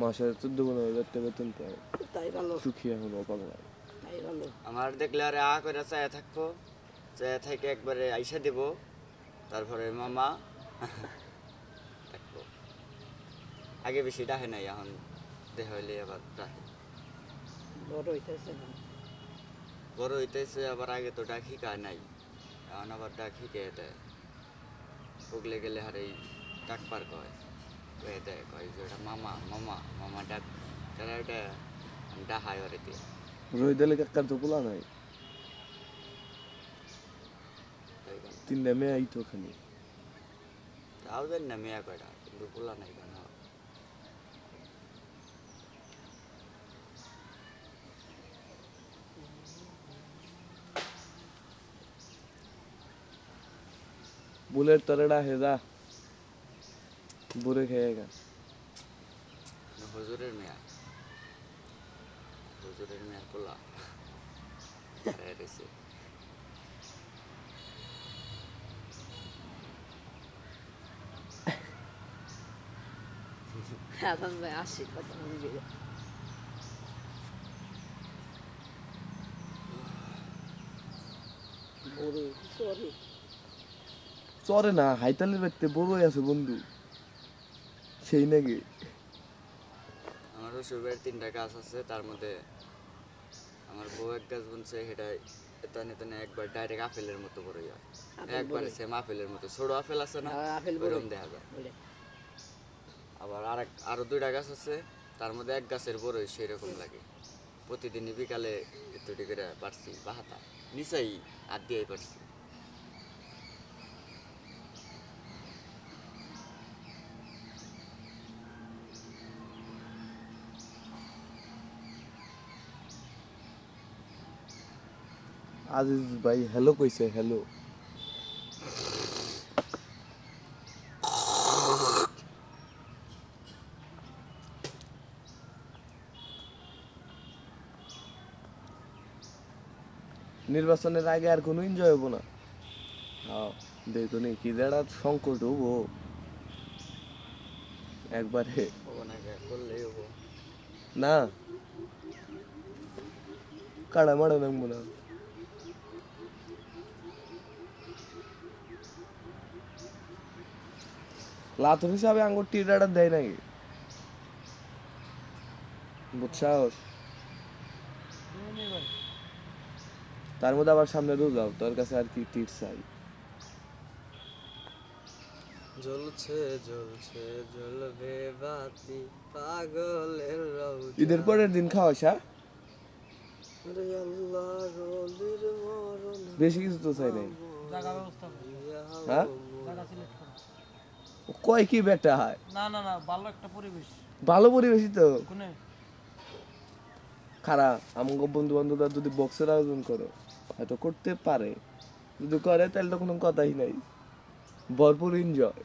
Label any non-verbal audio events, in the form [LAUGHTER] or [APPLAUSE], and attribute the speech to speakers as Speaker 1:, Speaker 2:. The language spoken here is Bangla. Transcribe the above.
Speaker 1: মাসে চোদ্দ পনেরো হাজার টাকা বেতন পায়
Speaker 2: তাই ভালো
Speaker 1: সুখী এখন বাংলায়
Speaker 2: তাই ভালো
Speaker 3: আমার দেখলে আরে আ করে চায়া থাকব চায়া থেকে একবারে আইসা দিব তারপরে মামা [LAUGHS] থাকব। আগে বেশি ডাহে নাই এখন দেহ হইলে আবার ডাহে।
Speaker 2: বড় হইতেছে না
Speaker 3: বড় হইতেছে আবার আগে তো ডাক শিকায় নাই এখন আবার ডাক শিখে দেয়। পুগলে গেলে হারে ডাক পার কয়। কয়ে দেয় কয় যে ওটা মামা মামা মামা ডাক তারা ওটা ডাহায় ওরে দিয়ে
Speaker 1: রোহিদালে কাকার তো পোলা নাই
Speaker 3: তাই কেন
Speaker 1: তিনটা মেয়ে আইতো ওখানে
Speaker 3: তাও জানি না মেয়া কয়টা কিন্তু পোলা নাই কেন
Speaker 1: বুলেট তরে ডাহে যা বুড়ে খেয়ে গা
Speaker 3: হুজুরের মেয়া। হুজুরের মেয়ার পোলা। দাঁড়ায়
Speaker 2: ভাই আসি কথা সরি
Speaker 1: চরে। না হাইতালের ব্যক্তি বড়ই আছে বন্ধু। সেই নাকি?
Speaker 3: আমার রসুবের তিনটা গাছ আছে তার মধ্যে আমার বউ এক গাছ বুনছে সেটা এতানে তানে একবার ডাইরেক্ট আপেলের মতো বড়
Speaker 2: আপেল
Speaker 3: একবারে সেম আপেলের মতো ছোট আপেল আছে না
Speaker 2: হ্যাঁ, আপেল
Speaker 3: ওইরকম দেখা যায়। আবার আরেক আরও দুইটা গাছ আছে তার মধ্যে এক গাছের বড়ই সেই রকম লাগে। প্রতিদিনই বিকালে একটু একটু করে পারছি বাহাতা নিচাই আর দিয়েই পারছি
Speaker 1: আজিজ ভাই হ্যালো কইছে হ্যালো নির্বাচনের আগে আর কোনো এনজয় হব না। হ্যাঁ দেখুন কি দেড়া সংকট হব। একবারে।
Speaker 3: না।
Speaker 1: কাড়া মাড়া নামবো না। লাতুর হিসাবে আঙ্গুর টিরাটা দেয় নাকি? বুঝছাস তার মধ্যে আবার সামনে রোজাও তোর কাছে আর কি টিট চাই।
Speaker 3: জ্বলছে জ্বলছে জ্বলবে বাতি পাগলের রৌদ্র
Speaker 1: ঈদের পরের দিন হ্যাঁ?
Speaker 3: আল্লাহ রলির মরণ
Speaker 1: বেশি কিছু তো চাই নাই।
Speaker 4: জায়গা ব্যবস্থা
Speaker 1: হ্যাঁ
Speaker 4: জায়গা সিলেক্ট করো
Speaker 1: কয় কি বেটা হয়?
Speaker 4: না না না ভালো একটা পরিবেশ।
Speaker 1: ভালো পরিবেশই তো।
Speaker 4: কোনে?
Speaker 1: খারাপ। আমাকে বন্ধু বান্ধবরা যদি বক্সের আয়োজন করো হয়তো করতে পারে। যদি করে তাহলে তো কোনো কথাই নাই। ভরপুর এনজয়